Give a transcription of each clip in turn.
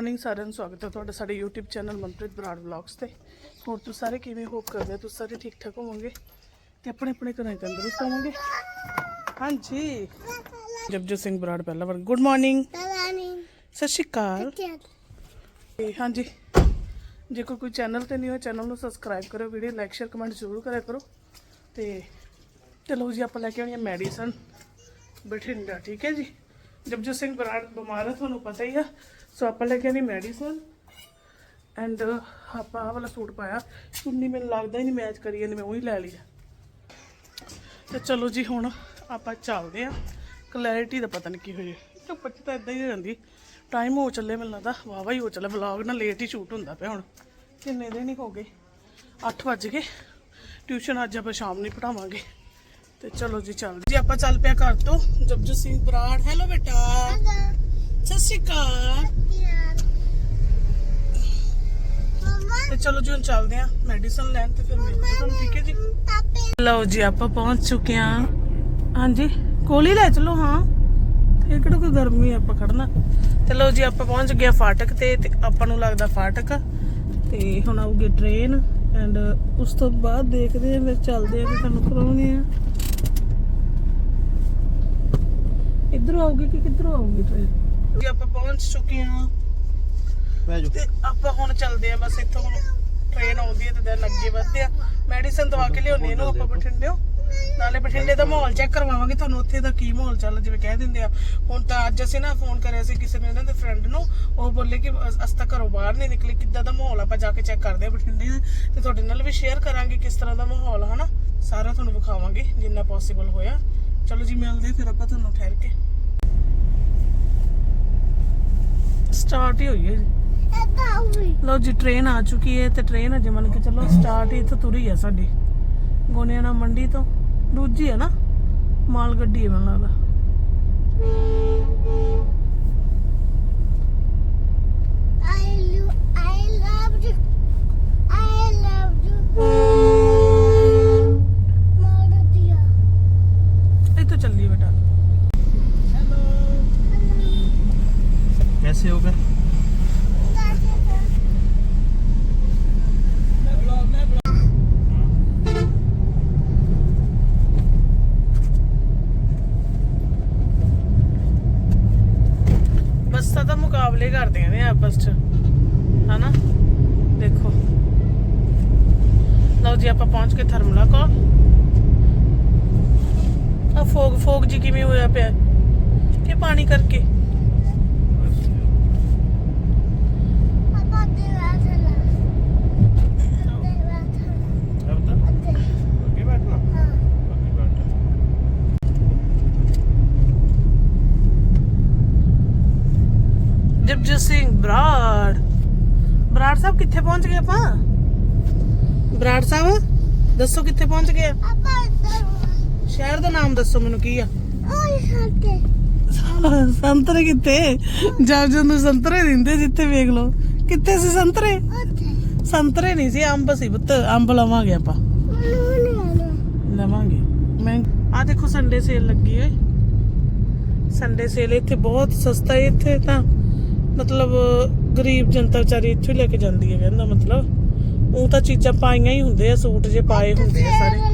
Morning ਸਾਰਿਆਂ ਨੂੰ ਸਵਾਗਤ ਹੈ ਤੁਹਾਡਾ ਸਾਡੇ YouTube channel Manpreet Brar vlogs ਤੇ। ਹੋਰ ਤੁਸੀਂ ਸਾਰੇ ਕਿਵੇਂ ਹੋਪ ਕਰਦੇ ਹੋ? ਤੁਸੀਂ ਸਾਰੇ ਠੀਕ ਠਾਕ ਹੋਵੋਗੇ? ਤੇ ਆਪਣੇ ਆਪਣੇ ਘਰਾਂ 'ਚ ਤੰਦਰੁਸਤ ਹੋਵੋਗੇ ਹਾਂਜੀ। ਜਪਜੋਤ ਸਿੰਘ ਬਰਾੜ ਪਹਿਲਾ ਵਾਰ ਗੁੱਡ ਮਾਰਨਿੰਗ ਸਤਿ ਸ਼੍ਰੀ ਅਕਾਲ। ਤੇ ਹਾਂਜੀ। ਜੇ ਕੋਈ ਕੋਈ ਚੈਨਲ ਤੇ ਨਹੀਂ ਹੋਇਆ ਚੈਨਲ ਨੂੰ ਸਬਸਕ੍ਰਾਈਬ ਕਰੋ ਵੀਡੀਓ ਲਾਈਕ ਸ਼ੇਅਰ ਕਮੈਂਟ ਜ਼ਰੂਰ ਕਰਿਆ ਕਰੋ। ਤੇ ਚਲੋ ਜੀ ਆਪਾਂ ਲੈ ਕੇ ਆਉਣੀ ਹੈ ਮੈਡੀਸਨ ਬਠਿੰਡਾ ਠੀਕ ਹੈ ਜੀ? ਜਪਜੋਤ ਸਿੰਘ ਬਰਾੜ ਬਿਮਾਰ ਹੈ ਤੁਹਾਨੂੰ ਪਤਾ ਹੀ ਆ। ਸੋ ਆਪਾਂ ਲੈ ਕੇ ਆਣੀ ਮੈਡੀਸਨ ਐਂਡ ਆਪਾਂ ਆਹ ਵਾਲਾ ਸੂਟ ਪਾਇਆ। ਚੁੰਨੀ ਮੈਨੂੰ ਲੱਗਦਾ ਹੀ ਨਹੀਂ ਮੈਚ ਕਰੀ ਜਾਂਦੀ ਮੈਂ ਉਹੀ ਲੈ ਲਈ। ਤੇ ਚਲੋ ਜੀ ਹੁਣ ਆਪਾਂ ਚੱਲਦੇ ਆ ਕਲੈਰਿਟੀ ਦਾ ਪਤਾ ਨਹੀਂ ਕੀ ਹੋਈ ਧੁੱਪ 'ਚ ਤਾਂ ਇਦਾਂ ਹੀ ਰਹਿੰਦੀ ਟਾਈਮ ਹੋ ਚੱਲੇ ਮੈਨੂੰ ਲੱਗਦਾ ਵਾਵਾ ਹੀ ਹੋ ਚੱਲੇ। ਵਲੌਗ ਨਾ ਲੇਟ ਹੀ ਸ਼ੂਟ ਹੁੰਦਾ ਪਿਆ ਹੁਣ। ਕਿੰਨੇ ਦਿਨ ਹੀ ਹੋ ਗਏ? 8 ਵੱਜ ਗਏ। ਟਿਊਸ਼ਨ ਅੱਜ ਆਪਾਂ ਸ਼ਾਮ ਨੂੰ ਪੜਾਵਾਂਗੇ ਤੇ ਚਲੋ ਜੀ ਚੱਲਦੇ। ਜੀ ਆਪਾਂ ਚੱਲ ਪਿਆ ਘਰ ਤੋਂ। ਜਪਜੂ ਸਿੰਘ ਬਰਾੜ। ਹੈਲੋ ਬੇਟਾ। ਸਤਿ ਸ਼੍ਰੀ ਅਕਾਲ। ਤੇ ਚਲੋ ਜੀ ਹੁਣ ਚੱਲਦੇ ਆ ਮੈਡੀਸਨ ਲੈਣ ਤੇ ਫਿਰ ਮਿਲਦੇ ਤੁਹਾਨੂੰ ਠੀਕ ਹੈ ਜੀ? ਲਓ ਜੀ, ਆਪਾਂ ਪਹੁੰਚ ਚੁੱਕੇ ਹਾਂ। ਹਾਂਜੀ, ਕੋਲ ਲੈ ਚਲੋ, ਹਾਂ। ਇਹ ਕਿਹੜਾ ਕੋਈ ਗਰਮੀ ਆਪਾਂ ਖੜਨਾ। ਤੇ ਲਓ ਜੀ, ਆਪਾਂ ਪਹੁੰਚ ਗਏ ਫਾਟਕ ਤੇ ਤੇ ਆਪਾਂ ਨੂੰ ਲੱਗਦਾ ਫਾਟਕ। ਤੇ ਹੁਣ ਆਊਗੀ ਟ੍ਰੇਨ ਐਂਡ ਉਸ ਤੋਂ ਬਾਅਦ ਦੇਖਦੇ ਆ ਫਿਰ ਚੱਲਦੇ ਆ ਕਿ ਤੁਹਾਨੂੰ ਕਰਾਉਣੀ ਆ ਇਧਰੋਂ ਆਊਗੀ ਕਿ ਕਿੱਧਰੋਂ ਆਊਗੀ ਟ੍ਰੇਨ ਜੀ, ਆਪਾਂ ਪਹੁੰਚ ਚੁੱਕੇ ਹਾਂ। ਬਹਿ ਜਾਓ। ਤੇ ਆਪਾਂ ਹੁਣ ਚੱਲਦੇ ਆ ਬਸ ਇੱਥੋਂ ਹੁਣ ਟ੍ਰੇਨ ਆਉਂਦੀ ਹੈ ਤੇ ਦਿਨ ਅੱਗੇ ਵਧਦੇ ਆ ਮੈਡੀਸਨ ਦਵਾ ਕੇ ਲਿਆਉਣੀ ਇਹਨੂੰ ਆਪਾਂ ਬਠਿੰਡਿਓ। ਨਾਲੇ ਬਠਿੰਡੇ ਦਾ ਮਾਹੌਲ ਚੈੱਕ ਕਰਵਾਵਾਂਗੇ ਤੁਹਾਨੂੰ ਉੱਥੇ ਦਾ ਕੀ ਮਾਹੌਲ ਚੱਲ ਜਿਵੇਂ ਕਹਿ ਦਿੰਦੇ ਆ। ਹੁਣ ਤਾਂ ਅੱਜ ਅਸੀਂ ਨਾ ਫੋਨ ਕਰਿਆ ਸੀ ਕਿਸੇ ਨੇ ਇਹਨਾਂ ਦੇ ਫਰੈਂਡ ਨੂੰ ਉਹ ਬੋਲੇ ਕਿ ਅਸ- ਅਸੀਂ ਤਾਂ ਘਰੋਂ ਬਾਹਰ ਨਹੀਂ ਨਿਕਲੇ ਕਿੱਦਾਂ ਦਾ ਮਾਹੌਲ ਆਪਾਂ ਜਾ ਕੇ ਚੈੱਕ ਕਰਦੇ ਆ ਬਠਿੰਡੇ ਤੇ ਤੁਹਾਡੇ ਨਾਲ ਵੀ ਸ਼ੇਅਰ ਕਰਾਂਗੇ ਕਿਸ ਤਰ੍ਹਾਂ ਦਾ ਮਾਹੌਲ ਹਨਾ? ਸਾਰਾ ਤੁਹਾਨੂੰ ਵਿਖਾਵਾਂਗੇ ਜਿੰਨਾ ਪੋਸੀਬਲ ਹੋਇਆ। ਚਲੋ ਜੀ ਮਿਲਦੇ ਫਿਰ ਆਪਾਂ ਤੁਹਾਨੂੰ ਠਹਿਰ ਕੇ। ਸਟਾਰਟ ਹੀ ਹੋਈ ਹੈ ਜੀ। ਲਓ ਜੀ ਟ੍ਰੇਨ ਆ ਚੁੱਕੀ ਹੈ ਤੇ ਟ੍ਰੇਨ ਅਜੇ ਮੰਨ ਕੇ ਚੱਲੋ ਸਟਾਰਟ ਹੀ ਇੱਥੋਂ ਤੁਰੀ ਹੈ ਸਾਡੀ ਗੋਨਿਆਣਾ ਮੰਡੀ ਤੋਂ ਦੂਜੀ ਹੈ ਨਾ ਮਾਲ ਗੱਡੀ ਹੈ ਮੈਨੂੰ ਲੱਗਦਾ ਇੱਥੋਂ ਚੱਲੀ ਬੇਟਾ ਹੈਲੋ कैसे हो ਕਰਦੀਆਂ ਨੇ ਆਪਸ ਚ। ਹਨਾ? ਦੇਖੋ। ਲਓ ਜੀ, ਆਪਾਂ ਪਹੁੰਚ ਕੇ ਥਰਮਲਾ ਕੋਲ। ਆ ਫੋਗ ਫੋਗ ਜੀ ਕਿਵੇਂ ਹੋਇਆ ਪਿਆ? ਇਹ ਪਾਣੀ ਕਰਕੇ। ਬਰਾੜ। ਬਰਾੜ ਸਾਹਿਬ ਕਿੱਥੇ ਪਹੁੰਚ ਗਏ ਆਪਾਂ? ਬਰਾੜ ਸਾਹਿਬ ਦੱਸੋ ਕਿੱਥੇ ਪਹੁੰਚ ਗਏ ਆ? ਸ਼ਹਿਰ ਦਾ ਨਾਮ ਦੱਸੋ ਮੈਨੂੰ ਕੀ ਆ? ਸੰਤਰੇ ਕਿੱਥੇ? ਜਦ ਜਦੋਂ ਸੰਤਰੇ ਦਿੰਦੇ ਜਿੱਥੇ ਵੇਖ ਲਓ। ਕਿੱਥੇ ਸੀ ਸੰਤਰੇ? ਸੰਤਰੇ ਨਹੀਂ ਸੀ ਅੰਬ ਸੀ ਪੁੱਤ। ਅੰਬ ਲਵਾਂਗੇ ਆਪਾਂ। ਲਵਾਂਗੇ। ਮੈਂ ਆ ਦੇਖੋ ਸੰਡੇ ਸੇਲ ਲੱਗੀ ਓਏ ਸੰਡੇ ਸੇਲ ਇੱਥੇ ਬਹੁਤ ਸਸਤਾ ਹੈ ਇੱਥੇ ਤਾਂ ਮਤਲਬ ਗਰੀਬ ਜਨਤਾ ਵਿਚਾਰੀ ਇੱਥੋਂ ਹੀ ਲੈ ਕੇ ਜਾਂਦੀ ਹੈ ਕਹਿੰਦਾ ਮਤਲਬ। ਉਹ ਤਾਂ ਚੀਜ਼ਾਂ ਪਾਈਆਂ ਹੀ ਹੁੰਦੇ ਆ ਸੂਟ ਜੇ ਪਾਏ ਹੁੰਦੇ ਆ ਸਾਰੇ। ਵਾਲੀ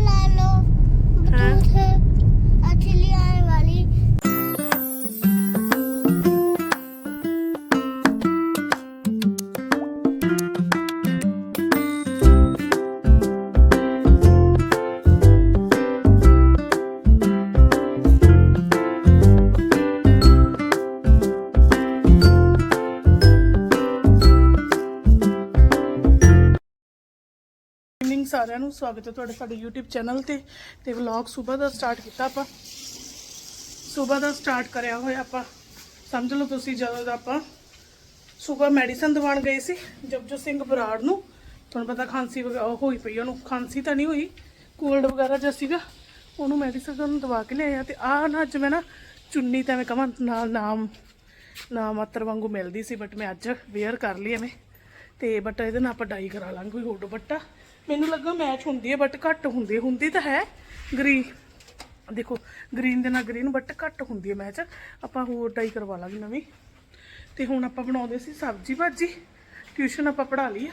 ਇਵਨਿੰਗ ਸਾਰਿਆਂ ਨੂੰ ਸਵਾਗਤ ਹੈ ਤੁਹਾਡੇ ਸਾਡੇ YouTube ਚੈਨਲ ਤੇ ਤੇ ਵਲੌਗ ਸਵੇਰ ਦਾ ਸਟਾਰਟ ਕੀਤਾ ਆਪਾਂ। ਸਵੇਰ ਦਾ ਸਟਾਰਟ ਕਰਿਆ ਹੋਇਆ ਆਪਾਂ। ਸਮਝ ਲਓ ਤੁਸੀਂ ਜਦੋਂ ਦਾ ਆਪਾਂ ਸਵੇਰ ਮੈਡੀਸਨ ਦਵਾਉਣ ਗਏ ਸੀ ਜਪਜੋ ਸਿੰਘ ਬਰਾੜ ਨੂੰ। ਤੁਹਾਨੂੰ ਪਤਾ ਖਾਂਸੀ ਵਗੈਰਾ ਹੋਈ ਪਈ ਉਹਨੂੰ। ਖਾਂਸੀ ਤਾਂ ਨਹੀਂ ਹੋਈ ਕੋਲਡ ਵਗੈਰਾ ਜਿਹਾ ਸੀਗਾ। ਉਹਨੂੰ ਮੈਡੀਸਨ ਦਵਾ ਕੇ ਲਿਆਇਆ ਤੇ ਆਹ ਨਾ ਅੱਜ ਮੈਂ ਨਾ ਚੁੰਨੀ ਤਾਂ ਮੈਂ ਕਹਾਂ ਨਾਲ ਨਾਮ ਨਾ ਮਾਤਰ ਵਾਂਗੂ ਮਿਲਦੀ ਸੀ ਬਟ ਮੈਂ ਅੱਜ ਵੇਅਰ ਕਰ ਲਈ ਐਵੇਂ। ਤੇ ਬਟ ਇਹਦੇ ਨਾਲ ਆਪਾਂ ਡਾਈ ਕਰਾ ਲਾਂਗੇ, ਕੋਈ ਹੋਰ ਦੁਪੱਟਾ। ਮੈਨੂੰ ਲੱਗਾ ਮੈਚ ਹੁੰਦੀ ਹੈ ਬਟ ਘੱਟ ਹੁੰਦੀ ਹੁੰਦੀ ਤਾਂ ਹੈ। ਗ੍ਰੀਨ ਦੇਖੋ ਗ੍ਰੀਨ ਦੇ ਨਾਲ ਗ੍ਰੀਨ ਬਟ ਘੱਟ ਹੁੰਦੀ ਹੈ ਮੈਚ ਆਪਾਂ ਹੋਰ ਡਾਈ ਕਰਵਾ ਲਾਂਗੇ ਨਵੀਂ। ਤੇ ਹੁਣ ਆਪਾਂ ਬਣਾਉਂਦੇ ਸੀ ਸਬਜ਼ੀ ਭਾਜੀ। ਟਿਊਸ਼ਨ ਆਪਾਂ ਪੜ੍ਹਾ ਲਈ ਆ।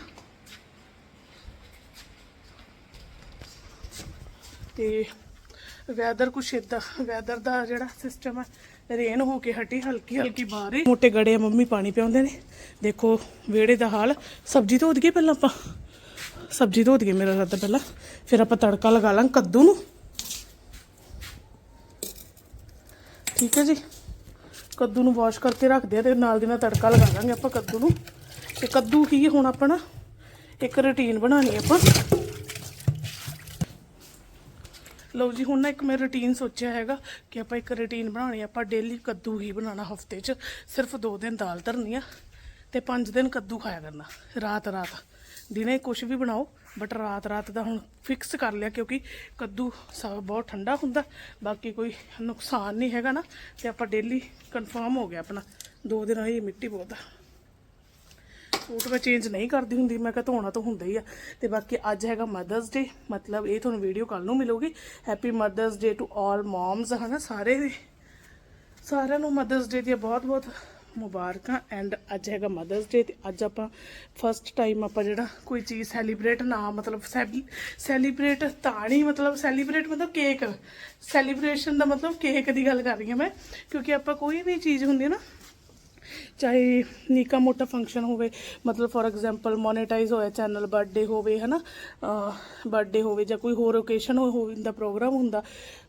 ਤੇ ਵੈਦਰ ਕੁਛ ਏਦਾਂ ਵੈਦਰ ਦਾ ਜਿਹੜਾ ਸਿਸਟਮ ਹੈ ਰੇਨ ਹੋ ਕੇ ਹਟੀ ਹਲਕੀ ਹਲਕੀ ਬਾਰਿਸ਼। ਮੋਟੇ ਗੜੇ ਮੰਮੀ ਪਾਣੀ ਪਿਆਉਂਦੇ ਨੇ। ਦੇਖੋ ਵਿਹੜੇ ਦਾ ਹਾਲ। ਸਬਜ਼ੀ ਧੋ ਦਈਏ ਪਹਿਲਾਂ ਆਪਾਂ ਸਬਜ਼ੀ ਧੋ ਦਈਏ ਮੇਰਾ ਰੱਦ ਪਹਿਲਾਂ। ਫਿਰ ਆਪਾਂ ਤੜਕਾ ਲਗਾ ਲਾਂ ਕੱਦੂ ਨੂੰ। ਠੀਕ ਹੈ ਜੀ? ਕੱਦੂ ਨੂੰ ਵਾਸ਼ ਕਰਕੇ ਰੱਖਦੇ ਆ ਤੇ ਨਾਲ ਦੀ ਨਾਲ ਤੜਕਾ ਲਗਾ ਦਾਂਗੇ ਆਪਾਂ ਕੱਦੂ ਨੂੰ। ਤੇ ਕੱਦੂ ਹੀ ਹੁਣ ਆਪਾਂ ਨਾ ਇੱਕ ਰੁਟੀਨ ਬਣਾਣੀ ਆਪਾਂ। ਲਓ ਜੀ, ਹੁਣ ਨਾ ਇੱਕ ਮੈਂ ਰੁਟੀਨ ਸੋਚਿਆ ਹੈਗਾ ਕਿ ਆਪਾਂ ਇੱਕ ਰੁਟੀਨ ਬਣਾਉਣੀ ਆਪਾਂ ਡੇਲੀ ਕੱਦੂ ਹੀ ਬਣਾਉਣਾ ਹਫ਼ਤੇ 'ਚ। ਸਿਰਫ 2 ਦਿਨ ਦਾਲ ਧਰਨੀ ਆ ਤੇ 5 ਦਿਨ ਕੱਦੂ ਖਾਇਆ ਕਰਨਾ ਰਾਤ ਰਾਤ ਦਿਨੇ ਕੁਝ ਵੀ ਬਣਾਓ ਬਟ ਰਾਤ ਰਾਤ ਦਾ ਹੁਣ ਫਿਕਸ ਕਰ ਲਿਆ ਕਿਉਂਕਿ ਕੱਦੂ ਸਾ ਬਹੁਤ ਠੰਡਾ ਹੁੰਦਾ, ਬਾਕੀ ਕੋਈ ਨੁਕਸਾਨ ਨਹੀਂ ਹੈਗਾ ਨਾ, ਤੇ ਆਪਾਂ ਡੇਲੀ ਕਨਫਰਮ ਹੋ ਗਿਆ ਆਪਣਾ। ਦੋ ਦਿਨ ਹੋਈ ਮਿੱਟੀ ਬਹੁਤ ਆ। ਸੂਟ ਮੈਂ ਚੇਂਜ ਨਹੀਂ ਕਰਦੀ ਹੁੰਦੀ, ਮੈਂ ਕਿਹਾ ਧੋਣਾ ਤਾਂ ਹੁੰਦਾ ਹੀ ਆ। ਤੇ ਬਾਕੀ ਅੱਜ ਹੈਗਾ ਮਦਰਸ ਡੇ ਮਤਲਬ ਇਹ ਤੁਹਾਨੂੰ ਵੀਡੀਓ ਕੱਲ ਨੂੰ ਮਿਲੂਗੀ। Happy mothers day to all moms ਹਨਾ, ਸਾਰੇ ਸਾਰਿਆਂ ਨੂੰ ਮਦਰਸ ਡੇ ਦੀਆਂ ਬਹੁਤ-ਬਹੁਤ ਮੁਬਾਰਕਾਂ ਐਂਡ ਅੱਜ ਹੈਗਾ ਮਦਰਸ ਡੇ ਤੇ ਅੱਜ ਆਪਾਂ ਫਸਟ ਟਾਈਮ ਆਪਾਂ ਜਿਹੜਾ ਕੋਈ ਚੀਜ਼ ਸੈਲੀਬ੍ਰੇਟ ਨਾ ਮਤਲਬ ਸੈਲੀਬ੍ਰੇਟ ਤਾਂ ਨਹੀਂ ਮਤਲਬ ਸੈਲੀਬ੍ਰੇਟ ਮਤਲਬ ਕੇਕ ਸੈਲੀਬ੍ਰੇਸ਼ਨ ਦਾ ਮਤਲਬ ਕੇਕ ਦੀ ਗੱਲ ਕਰ ਰਹੀ ਹਾਂ ਮੈਂ, ਕਿਉਂਕਿ ਆਪਾਂ ਕੋਈ ਵੀ ਚੀਜ਼ ਹੁੰਦੀ ਹੈ ਨਾ ਚਾਹੇ ਨਿੱਕਾ ਮੋਟਾ ਫੰਕਸ਼ਨ ਹੋਵੇ, ਮਤਲਬ ਫੋਰ ਐਗਜ਼ਾਮਪਲ ਮੋਨੇਟਾਈਜ਼ ਹੋਇਆ ਚੈਨਲ ਬਰਥਡੇ ਹੋਵੇ, ਹਨਾ ਬਰਥਡੇ ਹੋਵੇ ਜਾਂ ਕੋਈ ਹੋਰ ਓਕੇਸ਼ਨ ਹੋਵੇ, ਦਾ ਪ੍ਰੋਗਰਾਮ ਹੁੰਦਾ,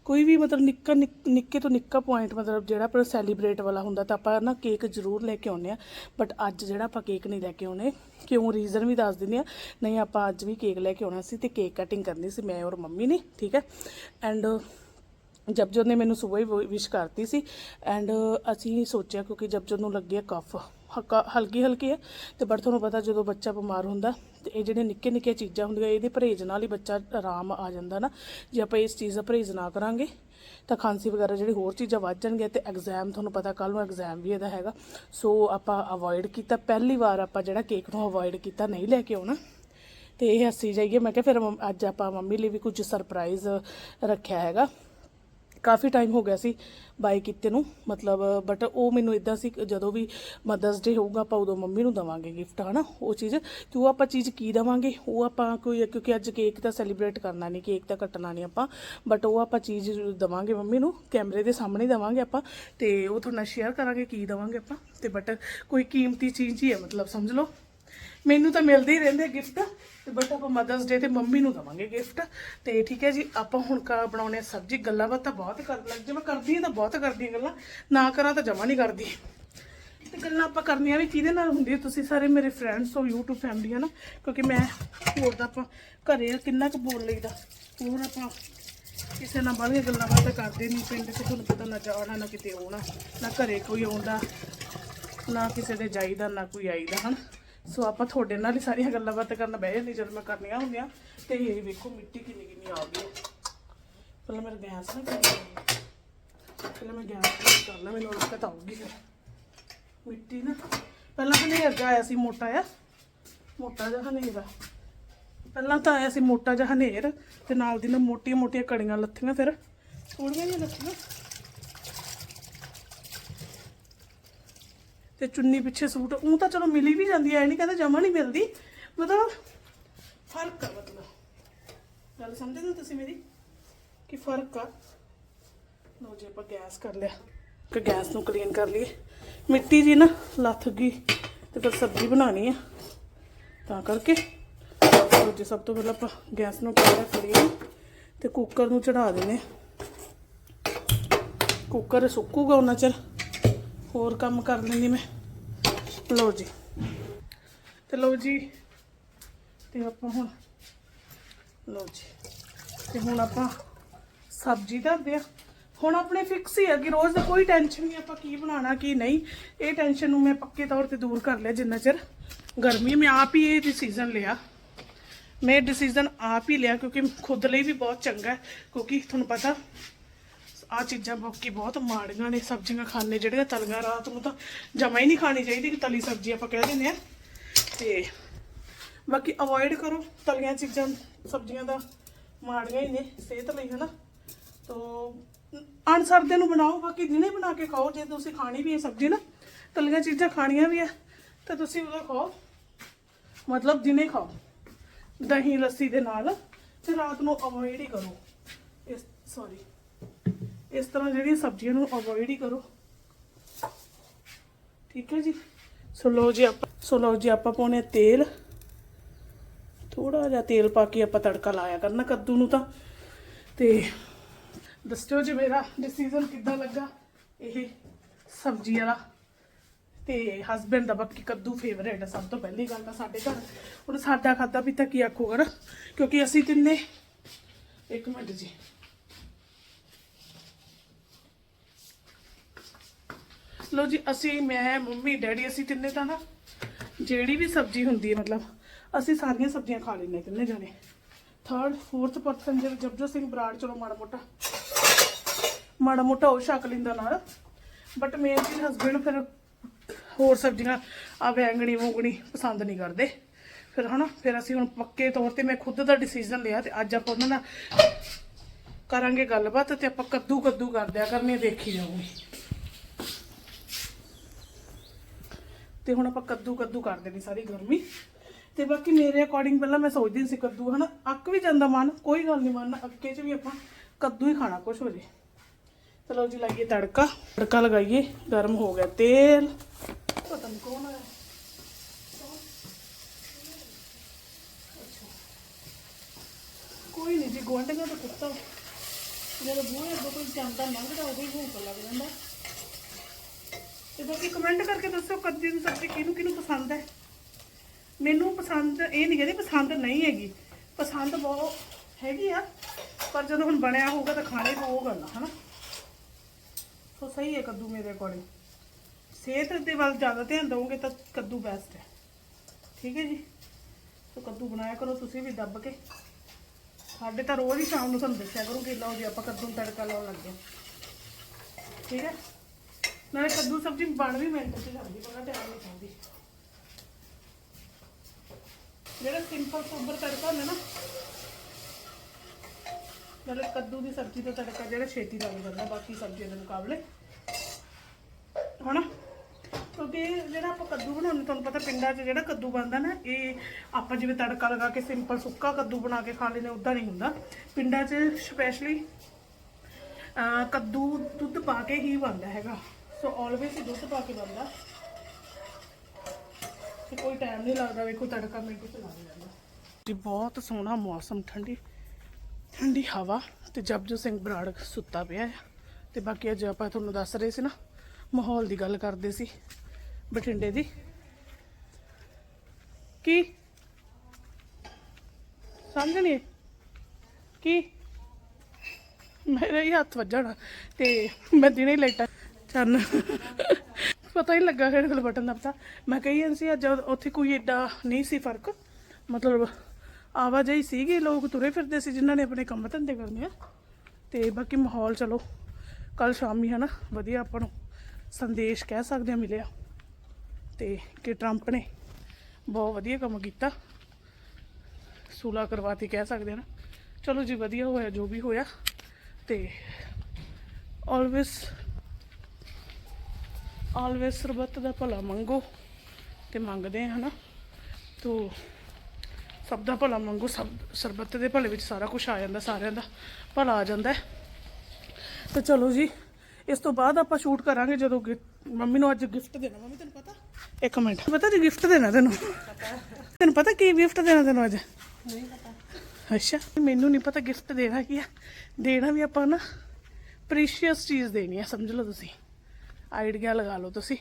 ਕੋਈ ਵੀ ਮਤਲਬ ਨਿੱਕਾ, ਨਿੱਕ- ਨਿੱਕੇ ਤੋਂ ਨਿੱਕਾ ਪੁਆਇੰਟ ਮਤਲਬ ਜਿਹੜਾ ਪਰ ਸੈਲੀਬ੍ਰੇਟ ਵਾਲਾ ਹੁੰਦਾ ਤਾਂ ਆਪਾਂ ਨਾ ਕੇਕ ਜ਼ਰੂਰ ਲੈ ਕੇ ਆਉਂਦੇ ਆ ਬਟ ਅੱਜ ਜਿਹੜਾ ਆਪਾਂ ਕੇਕ ਨਹੀਂ ਲੈ ਕੇ ਆਉਣੇ ਕਿਉਂ ਰੀਜ਼ਨ ਵੀ ਦੱਸ ਦਿੰਦੇ ਆ ਨਹੀਂ ਆਪਾਂ ਅੱਜ ਵੀ ਕੇਕ ਲੈ ਕੇ ਆਉਣਾ ਸੀ ਤੇ ਕੇਕ ਕਟਿੰਗ ਕਰਨੀ ਸੀ ਮੈਂ ਔਰ ਮੰਮੀ ਨੇ, ਠੀਕ ਹੈ ਐਂਡ ਜਪਜੋਤ ਨੇ ਮੈਨੂੰ ਸਵੇਰ ਹੀ ਵਿਸ਼ ਕਰਤੀ ਸੀ ਐਂਡ ਅਸੀਂ ਸੋਚਿਆ ਕਿਉਂਕਿ ਜਪਜੋਤ ਨੂੰ ਲੱਗਿਆ ਕਫ ਹਲਕੀ ਹਲਕੀ ਹੈ ਤੇ ਬਟ ਤੁਹਾਨੂੰ ਪਤਾ ਜਦੋਂ ਬੱਚਾ ਬਿਮਾਰ ਹੁੰਦਾ ਤੇ ਇਹ ਜਿਹੜੇ ਨਿੱਕੇ ਨਿੱਕੇ ਚੀਜ਼ਾਂ ਹੁੰਦੀਆਂ ਇਹਦੇ ਪਰਹੇਜ਼ ਨਾਲ ਹੀ ਬੱਚਾ ਆਰਾਮ ਆ ਜਾਂਦਾ ਨਾ, ਜੇ ਆਪਾਂ ਇਸ ਚੀਜ਼ ਦਾ ਪਰਹੇਜ਼ ਨਾ ਕਰਾਂਗੇ ਤਾਂ ਖਾਂਸੀ ਵਗੈਰਾ ਜਿਹੜੀ ਹੋਰ ਚੀਜ਼ਾਂ ਵੱਧ ਜਾਣਗੀਆਂ ਤੇ ਐਗਜ਼ਾਮ ਤੁਹਾਨੂੰ ਪਤਾ ਕੱਲ ਨੂੰ ਐਗਜ਼ਾਮ ਵੀ ਇਹਦਾ ਹੈਗਾ, ਸੋ ਆਪਾਂ ਅਵੋਇਡ ਕੀਤਾ, ਪਹਿਲੀ ਵਾਰ ਆਪਾਂ ਜਿਹੜਾ ਕੇਕ ਨੂੰ ਅਵੋਇਡ ਕੀਤਾ ਨਹੀਂ ਲੈ ਕੇ ਆਉਣਾ ਤੇ ਇਹ ਹੱਸੀ ਜਾਈਏ, ਮੈਂ ਕਿਹਾ ਫਿਰ ਅੱਜ ਆਪਾਂ ਮੰਮੀ ਲਈ ਵੀ ਕੁਝ ਸਰਪ੍ਰਾਈਜ਼ ਰੱਖਿਆ ਹੈਗਾ। ਕਾਫੀ ਟਾਈਮ ਹੋ ਗਿਆ ਸੀ ਬਾਈ ਕੀਤੇ ਨੂੰ, ਮਤਲਬ ਬਟ ਉਹ ਮੈਨੂੰ ਇਦਾਂ ਸੀ ਜਦੋਂ ਵੀ ਮਦਰਸ ਡੇ ਹੋਊਗਾ, ਆਪਾਂ ਉਦੋਂ ਮੰਮੀ ਨੂੰ ਦਵਾਂਗੇ ਗਿਫਟ ਹਨਾ, ਉਹ ਚੀਜ਼। ਤੇ ਉਹ ਆਪਾਂ ਚੀਜ਼ ਕੀ ਦਵਾਂਗੇ? ਉਹ ਆਪਾਂ ਕੋਈ, ਕਿਉਂਕਿ ਅੱਜ ਕੇਕ ਤਾਂ ਸੈਲੀਬ੍ਰੇਟ ਕਰਨਾ ਨਹੀਂ ਕੇਕ ਤਾਂ ਕੱਟਣਾ ਨਹੀਂ ਆਪਾਂ ਬਟ ਉਹ ਆਪਾਂ ਚੀਜ਼ ਦਵਾਂਗੇ ਮੰਮੀ ਨੂੰ, ਕੈਮਰੇ ਦੇ ਸਾਹਮਣੇ ਦਵਾਂਗੇ ਆਪਾਂ, ਤੇ ਉਹ ਤੁਹਾਡੇ ਨਾਲ ਸ਼ੇਅਰ ਕਰਾਂਗੇ ਕੀ ਦਵਾਂਗੇ ਆਪਾਂ, ਤੇ ਬਟ ਕੋਈ ਕੀਮਤੀ ਚੀਜ਼ ਹੀ ਹੈ, ਮਤਲਬ ਸਮਝ ਲਓ। ਮੈਨੂੰ ਤਾਂ ਮਿਲਦੇ ਹੀ ਰਹਿੰਦੇ ਗਿਫਟ ਤੇ ਬਟ ਆਪਾਂ ਮਦਰਸ ਡੇ ਤੇ ਮੰਮੀ ਨੂੰ ਦਵਾਂਗੇ ਗਿਫਟ ਤੇ ਠੀਕ ਹੈ ਜੀ, ਆਪਾਂ ਹੁਣ ਕਾ ਬਣਾਉਣੇ ਆ ਸਬਜ਼ੀ, ਗੱਲਾਂ ਬਾਤਾਂ ਬਹੁਤ ਕਰ, ਲੱਗ ਜੇ ਮੈਂ ਕਰਦੀ ਹਾਂ ਤਾਂ ਬਹੁਤ ਕਰਦੀ ਹਾਂ ਗੱਲਾਂ, ਨਾ ਕਰਾਂ ਤਾਂ ਜਮਾ ਨਹੀਂ ਕਰਦੀ। ਤੇ ਗੱਲਾਂ ਆਪਾਂ ਕਰਨੀਆਂ ਵੀ ਕਿਹਦੇ ਨਾਲ ਹੁੰਦੀਆਂ? ਤੁਸੀਂ ਸਾਰੇ ਮੇਰੇ ਫਰੈਂਡਸ ਹੋ, YouTube ਫੈਮਿਲੀ ਹੈ ਨਾ, ਕਿਉਂਕਿ ਮੈਂ ਹੋਰ ਤਾਂ ਆਪਾਂ ਘਰੇ ਕਿੰਨਾ ਕੁ ਬੋਲ ਲਈਦਾ। ਹੋਰ ਆਪਾਂ ਕਿਸੇ ਨਾਲ ਬਾਹਲੀਆਂ ਗੱਲਾਂ ਬਾਤਾਂ ਕਰਦੇ ਨਹੀਂ, ਪਿੰਡ 'ਚ ਤੁਹਾਨੂੰ ਪਤਾ ਨਾ ਜਾਣਾ, ਨਾ ਕਿਤੇ ਆਉਣਾ, ਨਾ ਘਰੇ ਕੋਈ ਆਉਂਦਾ, ਨਾ ਕਿਸੇ ਦੇ ਜਾਈਦਾ, ਨਾ ਕੋਈ ਆਈਦਾ, ਹਨ? ਸੋ ਆਪਾਂ ਤੁਹਾਡੇ ਨਾਲ ਹੀ ਸਾਰੀਆਂ ਗੱਲਾਂ ਬਾਤਾਂ ਕਰਨ ਬਹਿ ਜਾਂਦੀ ਜਦੋਂ ਮੈਂ ਕਰਨੀਆਂ ਹੁੰਦੀਆਂ। ਤੇ ਇਹ ਵੇਖੋ ਮਿੱਟੀ ਕਿੰਨੀ ਕਿੰਨੀ ਆ ਗਈ ਪਹਿਲਾਂ ਮੇਰਾ ਗੈਸ ਨਾ ਕਰ ਪਹਿਲਾਂ ਮੈਂ ਗੈਸ ਕਰ ਲਾਂ, ਮੈਨੂੰ ਦਿੱਕਤ ਆਉਗੀ ਫਿਰ ਮਿੱਟੀ ਨਾ, ਪਹਿਲਾਂ ਹਨੇਰ ਜਿਹਾ ਆਇਆ ਸੀ ਮੋਟਾ ਆ ਮੋਟਾ ਜਿਹਾ ਹਨੇਰ ਆ। ਪਹਿਲਾਂ ਤਾਂ ਆਇਆ ਸੀ ਮੋਟਾ ਜਿਹਾ ਹਨੇਰ, ਤੇ ਨਾਲ ਦੀ ਨਾਲ ਮੋਟੀਆਂ ਮੋਟੀਆਂ ਕੜੀਆਂ ਲੱਥੀਆਂ ਫਿਰ। ਥੋੜੀਆਂ ਜਿਹੀਆਂ ਲੱਥੀਆਂ। ਤੇ ਚੁੰਨੀ ਪਿੱਛੇ ਸੂਟ, ਉਹ ਤਾਂ ਚਲੋ ਮਿਲੀ ਵੀ ਜਾਂਦੀ ਐ ਨਹੀਂ ਕਹਿੰਦੇ ਜਮਾ ਨਹੀਂ ਮਿਲਦੀ। ਮਤਲਬ ਫ਼ਰਕ ਆ, ਮਤਲਬ। ਗੱਲ ਸਮਝਦੇ ਹੋ ਤੁਸੀਂ ਮੇਰੀ? ਕਿ ਫ਼ਰਕ ਆ। ਲੋ ਜੀ, ਆਪਾਂ ਗੈਸ ਕਰ ਲਿਆ। ਕਿ ਗੈਸ ਨੂੰ ਕਲੀਨ ਕਰ ਲਈਏ। ਮਿੱਟੀ ਜੀ ਨਾ ਲੱਥ ਗਈ ਤੇ ਫਿਰ ਸਬਜ਼ੀ ਬਣਾਣੀ ਆ। ਤਾਂ ਕਰਕੇ ਲਓ ਜੀ, ਸਭ ਤੋਂ ਪਹਿਲਾਂ ਆਪਾਂ ਗੈਸ ਨੂੰ ਕਰ ਲਿਆ ਕਲੀਨ ਤੇ ਕੁੱਕਰ ਨੂੰ ਚੜਾ ਦੇਣੇ ਕੁੱਕਰ ਸੁੱਕੂਗਾ ਉਹਨਾਂ ਚਿਰ। ਹੋਰ ਕੰਮ ਕਰ ਲੈਂਦੀ ਮੈਂ। ਲਓ ਜੀ। ਤੇ ਲਓ ਜੀ, ਤੇ ਆਪਾਂ ਹੁਣ, ਲਓ ਜੀ। ਤੇ ਹੁਣ ਆਪਾਂ ਸਬਜ਼ੀ ਧਰਦੇ ਆ। ਹੁਣ ਆਪਣੇ ਫਿਕਸ ਹੀ ਆ ਕਿ ਰੋਜ਼ ਦਾ ਕੋਈ ਟੈਨਸ਼ਨ ਨਹੀਂ, ਆਪਾਂ ਕੀ ਬਣਾਉਣਾ, ਕੀ ਨਹੀਂ। ਇਹ ਟੈਨਸ਼ਨ ਨੂੰ ਮੈਂ ਪੱਕੇ ਤੌਰ ਤੇ ਦੂਰ ਕਰ ਲਿਆ ਜਿੰਨਾ ਚਿਰ ਗਰਮੀ ਮੈਂ ਆਪ ਹੀ ਇਹ ਡਿਸੀਜਨ ਲਿਆ। ਮੈਂ ਡਿਸੀਜਨ ਆਪ ਹੀ ਲਿਆ ਕਿਉਂਕਿ ਖੁਦ ਲਈ ਵੀ ਬਹੁਤ ਚੰਗਾ ਕਿਉਂਕਿ ਤੁਹਾਨੂੰ ਪਤਾ ਆ ਚੀਜ਼ਾਂ ਬਾਕੀ ਬਹੁਤ ਮਾੜੀਆਂ ਨੇ, ਸਬਜ਼ੀਆਂ ਖਾਣੇ ਜਿਹੜੀਆਂ ਤਲੀਆਂ ਰਾਤ ਨੂੰ ਤਾਂ ਜਮਾ ਹੀ ਨਹੀਂ ਖਾਣੀ ਚਾਹੀਦੀ ਕਿ ਤਲੀ ਸਬਜ਼ੀ ਆਪਾਂ ਕਹਿ ਦਿੰਦੇ ਆ ਤੇ ਬਾਕੀ ਅਵੋਇਡ ਕਰੋ ਤਲੀਆਂ ਚੀਜ਼ਾਂ, ਸਬਜ਼ੀਆਂ ਦਾ। ਮਾੜੀਆਂ ਹੀ ਨੇ, ਸਿਹਤ ਲਈ ਹਨਾ। ਤੋ ਅਣਸਰਦੇ ਨੂੰ ਬਣਾਓ, ਬਾਕੀ ਦਿਨੇ ਬਣਾ ਕੇ ਖਾਓ, ਜੇ ਤੁਸੀਂ ਖਾਣੀ ਵੀ ਹੈ ਸਬਜ਼ੀ ਨਾ, ਤਲੀਆਂ ਚੀਜ਼ਾਂ ਖਾਣੀਆਂ ਵੀ ਆ ਤਾਂ ਤੁਸੀਂ ਉਹਦਾ ਖਾਓ। ਮਤਲਬ ਦਿਨੇ ਖਾਓ। ਦਹੀਂ, ਲੱਸੀ ਦੇ ਨਾਲ, ਤੇ ਰਾਤ ਨੂੰ ਅਵੋਇਡ ਹੀ ਕਰੋ। ਇਸ ਸੌਰੀ ਇਸ ਤਰ੍ਹਾਂ ਜਿਹੜੀਆਂ ਸਬਜ਼ੀਆਂ ਨੂੰ ਅਵੋਇਡ ਹੀ ਕਰੋ। ਠੀਕ ਹੈ ਜੀ? ਸੋ ਲਓ ਜੀ ਆਪਾਂ ਸੋ ਲਓ ਜੀ ਆਪਾਂ ਪਾਉਣੇ ਆ ਤੇਲ। ਥੋੜਾ ਜਿਹਾ ਤੇਲ ਪਾ ਕੇ ਆਪਾਂ ਤੜਕਾ ਲਾਇਆ ਕਰਨਾ ਕੱਦੂ ਨੂੰ ਤਾਂ। ਤੇ ਦੱਸਿਓ ਜੀ ਮੇਰਾ ਡਿਸੀਜਨ ਕਿੱਦਾਂ ਲੱਗਾ ਇਹ ਸਬਜ਼ੀ ਵਾਲਾ। ਤੇ ਹਸਬੰਡ ਦਾ ਬਾਕੀ ਕੱਦੂ ਫੇਵਰੇਟ ਹੈ ਸਭ ਤੋਂ ਪਹਿਲੀ ਗੱਲ ਤਾਂ ਸਾਡੇ ਘਰ। ਹੁਣ ਸਾਡਾ ਖਾਦਾ ਵੀ ਤਾਂ ਕੀ ਆਖੂਗਾ ਨਾ? ਕਿਉਂਕਿ ਅਸੀਂ ਤਿੰਨੇ ਇੱਕ ਮਿੰਟ ਜੀ। ਲੋ ਜੀ, ਅਸੀਂ, ਮੈਂ, ਮੰਮੀ, ਡੈਡੀ, ਅਸੀਂ ਤਿੰਨੇ ਤਾਂ ਨਾ ਜਿਹੜੀ ਵੀ ਸਬਜ਼ੀ ਹੁੰਦੀ ਹੈ, ਮਤਲਬ ਅਸੀਂ ਸਾਰੀਆਂ ਸਬਜ਼ੀਆਂ ਖਾ ਲੈਂਦੇ ਤਿੰਨੇ ਜਣੇ। ਥਰਡ ਫੋਰਥ ਪਰਸਨ ਜਿਹੜੇ ਜਪਜੋ ਸਿੰਘ ਬਰਾੜ, ਚਲੋ ਮਾੜਾ ਮੋਟਾ ਮਾੜਾ ਮੋਟਾ ਉਹ ਛਕ ਲੈਂਦਾ ਨਾਲ। ਬਟ ਮੇਨ ਚੀਜ਼ ਹਸਬੰਡ ਫਿਰ ਹੋਰ ਸਬਜ਼ੀਆਂ ਆ ਬੈਂਗਣੀ, ਮੂੰਗਣੀ ਪਸੰਦ ਨਹੀਂ ਕਰਦੇ। ਫਿਰ ਹਨਾ, ਫਿਰ ਅਸੀਂ ਹੁਣ ਪੱਕੇ ਤੌਰ ਤੇ ਮੈਂ ਖੁਦ ਦਾ ਡਿਸੀਜਨ ਲਿਆ ਤੇ ਅੱਜ ਆਪਾਂ ਉਹਨਾਂ ਨਾਲ ਕਰਾਂਗੇ ਗੱਲਬਾਤ ਤੇ ਆਪਾਂ ਕੱਦੂ ਕੱਦੂ ਕਰਦਿਆ ਕਰਨੀ ਦੇਖੀ ਜਾਊਗੀ। ਤੇ ਹੁਣ ਆਪਾਂ ਕੱਦੂ ਕੱਦੂ ਕਰ ਦੇਣੀ ਸਾਰੀ ਗਰਮੀ। ਤੇ ਬਾਕੀ ਮੇਰੇ ਅਕੋਰਡਿੰਗ ਪਹਿਲਾਂ ਮੈਂ ਸੋਚਦੀ ਸੀ ਕੱਦੂ, ਹਨਾ? ਅੱਕ ਵੀ ਜਾਂਦਾ ਮਨ, ਕੋਈ ਗੱਲ ਨਹੀਂ ਮਨ, ਅੱਕੇ 'ਚ ਵੀ ਆਪਾਂ ਕੱਦੂ ਹੀ ਖਾਣਾ, ਕੁਛ ਹੋ ਜੇ। ਚਲੋ ਜੀ, ਲਾਈਏ ਤੜਕਾ ਤੜਕਾ ਲਗਾਈਏ, ਗਰਮ ਹੋ ਗਿਆ ਤੇਲ। ਪਤਾ ਨਹੀਂ ਕੌਣ ਆਇਆ। ਅੱਛਾ। ਕੋਈ ਨਹੀਂ ਜੀ, ਗੁਆਂਢੀਆਂ ਦਾ ਕੁੱਤਾ। ਜਦੋਂ ਬੂਹੇ ਅੱਗੋਂ ਕੋਈ ਜਾਂਦਾ, ਲੰਘਦਾ ਉਹ ਹੀ ਭੌਂਕਣ ਲੱਗ ਜਾਂਦਾ। ਤੇ ਬਾਕੀ ਕਮੈਂਟ ਕਰਕੇ ਦੱਸੋ ਕੱਦੀ ਦੀ ਸਬਜ਼ੀ ਕਿਹਨੂੰ ਕਿਹਨੂੰ ਪਸੰਦ ਹੈ? ਮੈਨੂੰ ਪਸੰਦ ਇਹ ਨਹੀਂ ਕਹਿੰਦੀ ਪਸੰਦ ਨਹੀਂ ਹੈਗੀ। ਪਸੰਦ ਬਹੁਤ ਹੈਗੀ ਆ, ਪਰ ਜਦੋਂ ਹੁਣ ਬਣਿਆ ਹੋਊਗਾ ਤਾਂ ਖਾਣੇ ਨੂੰ ਉਹ ਗੱਲ ਆ, ਹਨਾ? ਸੋ ਸਹੀ ਹੈ ਕੱਦੂ ਮੇਰੇ ਅਕੋਰਡਿੰਗ ਸਿਹਤ ਦੇ ਵੱਲ ਜ਼ਿਆਦਾ ਧਿਆਨ ਦਵੋਗੇ ਤਾਂ ਕੱਦੂ ਬੈਸਟ ਹੈ। ਠੀਕ ਹੈ ਜੀ? ਸੋ ਕੱਦੂ ਬਣਾਇਆ ਕਰੋ, ਤੁਸੀਂ ਵੀ ਦੱਬ ਕੇ। ਸਾਡੇ ਤਾਂ ਰੋਜ਼ ਹੀ ਸ਼ਾਮ ਨੂੰ ਤੁਹਾਨੂੰ ਦੱਸਿਆ ਕਰੂੰ ਲਓ ਜੀ ਆਪਾਂ ਕੱਦੂ ਨੂੰ ਤੜਕਾ ਲਾਉਣ ਲੱਗੇ ਹਾਂ। ਠੀਕ ਹੈ? ਨਾਲੇ ਕੱਦੂ ਸਬਜ਼ੀ ਬਣ ਵੀ ਮਿੰਟ 'ਚ ਜਾਂਦੀ ਬੜਾ ਟਾਈਮ ਨਹੀਂ ਚਾਹੀਦੀ ਜਿਹੜਾ ਸਿੰਪਲ ਸੋਬਰ ਤੜਕਾ ਹੁੰਦਾ ਨਾ, ਨਾਲੇ ਕੱਦੂ ਦੀ ਸਬਜ਼ੀ ਦਾ ਤੜਕਾ ਜਿਹੜਾ ਛੇਤੀ ਲੱਗ ਜਾਂਦਾ, ਬਾਕੀ ਸਬਜ਼ੀਆਂ ਦੇ ਮੁਕਾਬਲੇ। ਹਨਾ? ਕਿਉਂਕਿ ਜਿਹੜਾ ਆਪਾਂ ਕੱਦੂ ਬਣਾਉਂਦੇ, ਤੁਹਾਨੂੰ ਪਤਾ ਪਿੰਡਾਂ 'ਚ ਜਿਹੜਾ ਕੱਦੂ ਬਣਦਾ ਨਾ, ਇਹ ਆਪਾਂ ਜਿਵੇਂ ਤੜਕਾ ਲਗਾ ਕੇ ਸਿੰਪਲ ਸੁੱਕਾ ਕੱਦੂ ਬਣਾ ਕੇ ਖਾ ਲੈਂਦੇ ਉਦਾਂ ਨਹੀਂ ਹੁੰਦਾ। ਪਿੰਡਾਂ 'ਚ ਸਪੈਸ਼ਲੀ ਕੱਦੂ ਦੁੱਧ ਪਾ ਕੇ ਹੀ ਬਣਦਾ ਹੈਗਾ। ਸੋ ਆਲਵੇਸ ਦੁੱਧ ਪਾ ਕੇ ਬਣਦਾ ਤੇ ਕੋਈ ਟਾਈਮ ਨਹੀਂ ਲੱਗਦਾ, ਵੇਖੋ ਤੜਕਾ ਮਿੰਟ ਚ ਲੱਗ ਜਾਂਦਾ ਜੀ, ਬਹੁਤ ਸੋਹਣਾ ਮੌਸਮ, ਠੰਡੀ ਠੰਡੀ ਹਵਾ ਤੇ ਜਪਜੋ ਸਿੰਘ ਬਰਾੜ ਸੁੱਤਾ ਪਿਆ ਹੈ ਤੇ ਬਾਕੀ ਅੱਜ ਆਪਾਂ ਤੁਹਾਨੂੰ ਦੱਸ ਰਹੇ ਸੀ ਨਾ, ਮਾਹੌਲ ਦੀ ਗੱਲ ਕਰਦੇ ਸੀ ਬਠਿੰਡੇ ਦੀ। ਕੀ? ਸਮਝ ਨਹੀਂ ਕੀ? ਮੇਰੇ ਹੀ ਹੱਥ ਵੱਜਣਾ ਤੇ ਮੈਂ ਦਿਨੇ ਹੀ ਲੇਟਾ ਚੰਨ। ਪਤਾ ਹੀ ਨਹੀਂ ਲੱਗਾ ਕਿਹੜੇ ਕੋਲ ਬਟਨ ਦਾ ਪਤਾ ਮੈਂ ਕਹੀ ਜਾਂਦੀ ਸੀ, ਅੱਜ ਉੱਥੇ ਕੋਈ ਏਡਾ ਨਹੀਂ ਸੀ ਫ਼ਰਕ। ਮਤਲਬ ਆਵਾਜਾਈ ਸੀਗੀ, ਲੋਕ ਤੁਰੇ ਫਿਰਦੇ ਸੀ ਜਿਨ੍ਹਾਂ ਨੇ ਆਪਣੇ ਕੰਮ ਧੰਦੇ ਕਰਨੇ ਆ। ਤੇ ਬਾਕੀ ਮਾਹੌਲ ਚਲੋ ਕੱਲ ਸ਼ਾਮੀ ਹਨਾ, ਵਧੀਆ ਆਪਾਂ ਨੂੰ ਸੰਦੇਸ਼ ਕਹਿ ਸਕਦੇ ਆ ਮਿਲਿਆ। ਤੇ ਕਿ ਟਰੰਪ ਨੇ ਬਹੁਤ ਵਧੀਆ ਕੰਮ ਕੀਤਾ। ਸੁਲਾ ਕਰਵਾਤੀ ਕਹਿ ਸਕਦੇ ਆ ਨਾ। ਚਲੋ ਜੀ, ਵਧੀਆ ਹੋਇਆ, ਜੋ ਵੀ ਹੋਇਆ। ਤੇ ਆਲਵੇਸ ਆਲਵੇਸ ਸਰਬੱਤ ਦਾ ਭਲਾ ਮੰਗੋ ਤੇ ਮੰਗਦੇ ਆ ਹਨਾ? ਤੋ ਸਭ ਦਾ ਭਲਾ ਮੰਗੋ ਸਭ ਸਰਬੱਤ ਦੇ ਭਲੇ ਵਿੱਚ ਸਾਰਾ ਕੁਝ ਆ ਜਾਂਦਾ ਸਾਰਿਆਂ ਦਾ ਭਲਾ ਆ ਜਾਂਦਾ। ਤੇ ਚਲੋ ਜੀ ਇਸ ਤੋਂ ਬਾਅਦ ਆਪਾਂ ਸ਼ੂਟ ਕਰਾਂਗੇ ਜਦੋਂ ਮੰਮੀ ਨੂੰ ਅੱਜ ਗਿਫਟ ਦੇਣਾ। ਮੰਮੀ ਤੈਨੂੰ ਪਤਾ? ਇੱਕ ਮਿੰਟ। ਪਤਾ ਜੀ ਗਿਫਟ ਦੇਣਾ ਤੈਨੂੰ? ਤੈਨੂੰ ਪਤਾ ਕੀ ਗਿਫਟ ਦੇਣਾ ਤੈਨੂੰ ਅੱਜ? ਨਹੀਂ ਪਤਾ। ਅੱਛਾ ਮੈਨੂੰ ਨਹੀਂ ਪਤਾ ਗਿਫਟ ਦੇਣਾ ਕੀ ਆ। ਦੇਣਾ ਵੀ ਆਪਾਂ ਨਾ ਪ੍ਰੀਸ਼ੀਅਸ ਚੀਜ਼ ਦੇਣੀ ਆ ਸਮਝ ਲਓ ਤੁਸੀਂ। ਆਈਡੀਆ ਲਗਾ ਲਓ ਤੁਸੀਂ।